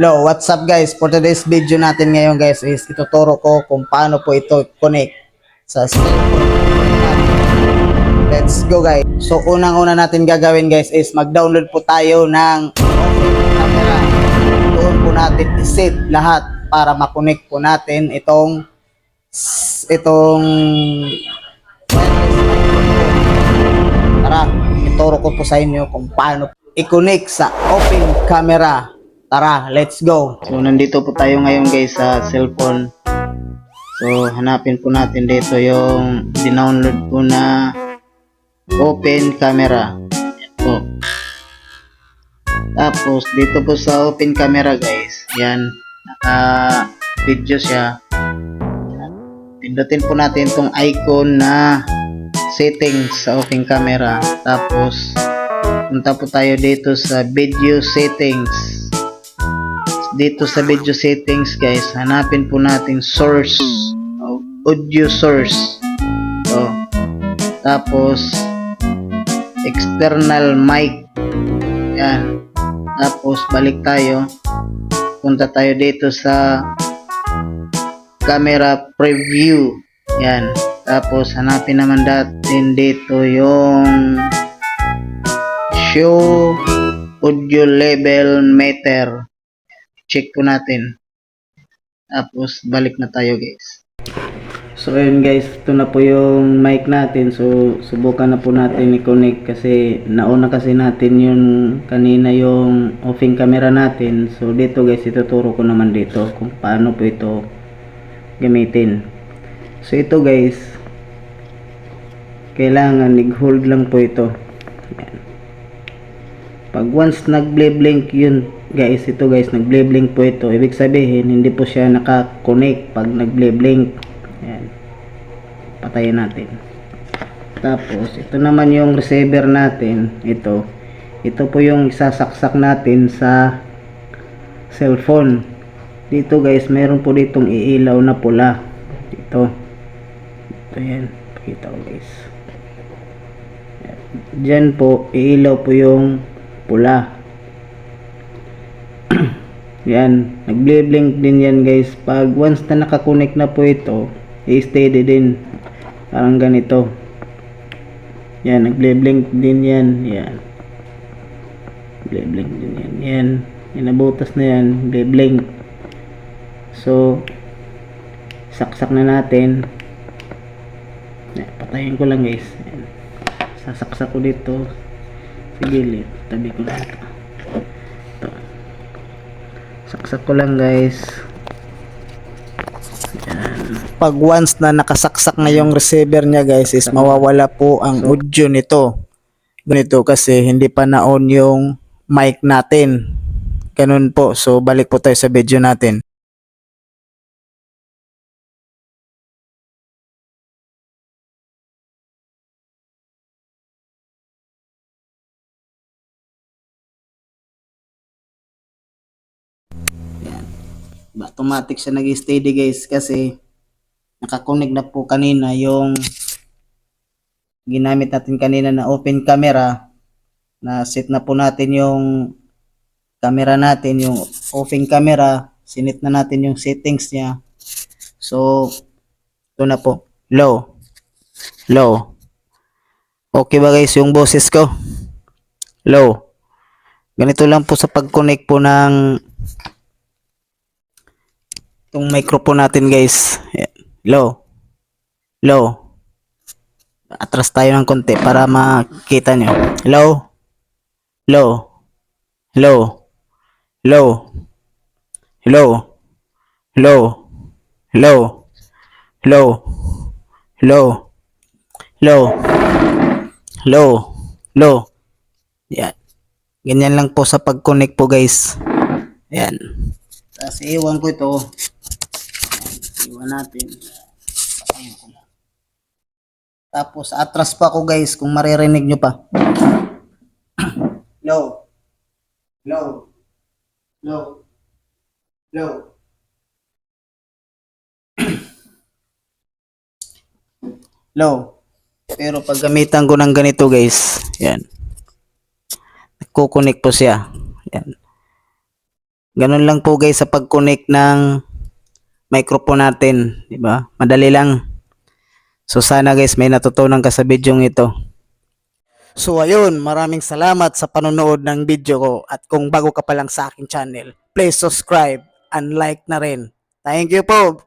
Hello, what's up guys? For today's video natin ngayon guys is ituturo ko kung paano po ito connect sa cellphone. Let's go guys. So unang-una natin gagawin guys is mag-download po tayo ng camera. Doon po natin iset lahat para makonect po natin itong itong. Tara, ituro ko po sa inyo kung paano i-connect sa open camera. Tara, let's go. So, nandito po tayo ngayon guys sa cellphone. So, hanapin po natin dito yung dinownload po na open camera. Yan po. Tapos, dito po sa open camera guys, yan, naka video siya. Yan. Pindutin po natin itong icon na settings sa open camera. Tapos, punta po tayo dito sa video settings dito sa video settings guys hanapin po natin source audio source. So, tapos external mic. Yan. Tapos balik tayo. Punta tayo dito sa camera preview. Yan. Tapos hanapin naman natin dito yung show audio level meter check po natin. Tapos, balik na tayo guys. So, ayun guys, ito na po yung mic natin. So, subukan na po natin i-connect kasi nauna kasi natin yung kanina yung offing camera natin. So, dito guys, ituturo ko naman dito kung paano po ito gamitin. So, ito guys, kailangan nag-hold lang po ito. Pag once nag-blink yun, guys, ito guys, nag-blink po ito. Ibig sabihin, hindi po siya naka-connect pag nag-blink. Ayan. Patayin natin. Tapos, ito naman yung receiver natin. Ito. Ito po yung isasaksak natin sa cellphone. Dito guys, meron po ditong iilaw na pula. Dito. Ito yan. Pakita ko guys. Diyan po, iilaw po yung pula. yan, nagble-blink din yan guys. Pag once na nakakonect na po ito, i-steady din. Parang ganito. Yan, nagble-blink din yan. Yan. Nagble-blink din yan. Yan. Yan, nabutas na yan. Nagble-blink. So, saksak na natin. Yan, patayin ko lang guys. Yan. Sasaksak ko dito gilid tabi ko lang ito saksak ko lang guys. Pag once na nakasaksak na yung receiver niya guys is mawawala po ang audio nito. Ganito kasi hindi pa na-on yung mic natin. Ganun po. So balik po tayo sa video natin automatic siya nag-steady guys kasi nakakonect na po kanina yung ginamit natin kanina na open camera. Na set na po natin yung camera natin yung open camera. Sinit na natin yung settings niya. So ito na po. Low low okay ba guys yung boses ko? Low ganito lang po sa pag-connect po ng itong microphone natin guys Ayan. low low atras tayo ng konti para makita nyo low low low low low low low low low low low low yan ganyan lang po sa pag-connect po guys yan tapos iwan ko ito Iwan natin. Tapos atras pa ako guys kung maririnig nyo pa. low. Low. Low. Low. low. Pero pag gamitan ko ng ganito guys, yan. Nagkukunik po siya. Yan. Ganun lang po guys sa pag-connect ng microphone natin, di ba? Madali lang. So sana guys may natutunan ka sa video ito. So ayun, maraming salamat sa panonood ng video ko at kung bago ka pa lang sa aking channel, please subscribe and like na rin. Thank you po.